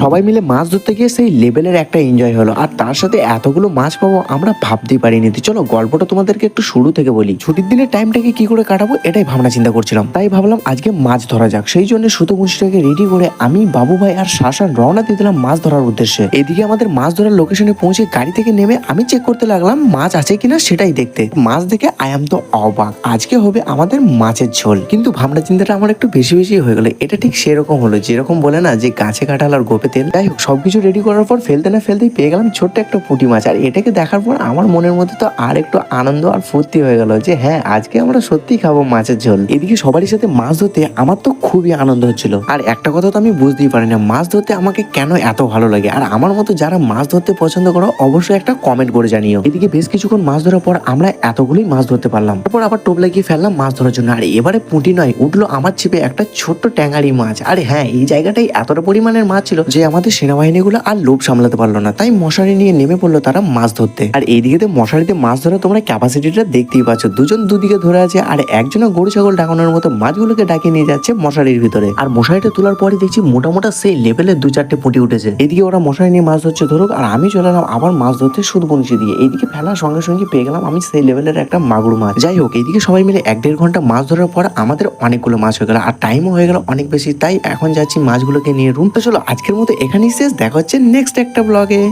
সবাই মিলে মাছ ধরতে গিয়ে সেই লেভেলের একটা এনজয় হলো। আর তার সাথে এতগুলো মাছ পাবো আমরা ভাবতেই পারিনি। তো চলো, গল্পটা তোমাদেরকে একটু শুরু থেকে বলি। ছুটির দিনের টাইমটাকে কি করে কাটাবো এটাই ভাবনা চিন্তা করছিলাম। তাই ভাবলাম আজকে মাছ ধরা যাক। সেই জন্য সুতো মুন্সিটাকে রেডি করে আমি, বাবু ভাই আর শাসান রওনা দিয়ে দিলাম মাছ ধরার উদ্দেশ্যে। এদিকে আমাদের মাছ ধরার লোকেশনে পৌঁছে গাড়ি থেকে নেমে আমি চেক করতে লাগলাম মাছ আছে কিনা সেটাই দেখতে। মাছ দেখে আয়াম তো অবাক। আজকে হবে আমাদের মাছের ঝোল। কিন্তু ভাবনা চিন্তাটা আমার একটু বেশি বেশি হয়ে গেলো। এটা ঠিক সেরকম হলো। যেরকম বলে না যে, গাছে কাঁঠাল আর গোপে তেল। যাই হোক, সবকিছু রেডি করার পর ফেলতে না ফেলতেই পেয়ে গেলাম ছোট্ট একটা পুঁটি মাছ। আর এটাকে দেখার পর আমার মনের মধ্যে তো আর একটু আনন্দ আর ফুর্তি হয়ে গেল যে হ্যাঁ আজকে আমরা সত্যি খাব মাছের ঝোল। এদিকে সবারই সাথে মাছ ধরতে আমার তো খুবই আনন্দ হচ্ছিল। আর একটা কথা তো আমি বুঝতেই পারি না, মাছ ধরতে আমাকে কেন এত ভালো লাগে? আর আমার মতো যারা মাছ ধরতে পছন্দ করো, অবশ্যই একটা কমেন্ট করে জানিও। এদিকে বেশ কিছুক্ষণ মাছ ধরার পর আমরা এতগুলোই মাছ ধরতে পারলাম। তারপর আবার টোপ লাগিয়ে ফেললাম মাছ ধরার জন্য। আর এবারে পুঁটি নয়, উঠল আমার ছিপে একটা ছোট্ট ট্যাঙ্গারি মাছ। আরে হ্যাঁ এই জায়গাটাই এতটা পরিমাণের মাছ ছিল যে আমাদের সেনাবাহিনীগুলো আর লোভ সামলাতে পারল না। তাই মশারি নিয়ে নেমে পড়ল তারা মাছ ধরতে। আর এইদিকে মশারিতে মাছ ধরে তোমরা ক্যাপাসিটিটা দেখতেই পাচ্ছ। দুজন দুদিকে ধরে আছে আর একজনে গরু, ছাগল ডাকানোর মতো মাছগুলোকে ডাকিয়ে নিয়ে যাচ্ছে মশারির ভিতরে। আর মশারিটা তোলার পরে দেখছি মোটা মোটা সেই লেভেলের দু চারটে পুঁটি উঠেছে। এদিকে ওরা মশারি নিয়ে মাছ ধরছে ধরুক, আর আমি চলে এলাম আবার মাছ ধরতে সুদ বংশী দিয়ে। এইদিকে ফেলার সঙ্গে সঙ্গে পেয়ে গেলাম আমি সেই লেভেলের একটা মাগুর মাছ। যাই হোক, এইদিকে সবাই মিলে এক দেড় ঘণ্টা মাছ ধরার পর আমাদের অনেকগুলো মাছ হয়ে গেল। আর টাইমও হয়ে গেল অনেক বেশি। তাই এখন যাচ্ছি মাছগুলোকে নিয়ে রুম তো চলো, আজকের মতো এখানেই শেষ। দেখা হচ্ছে নেক্সট একটা ব্লগে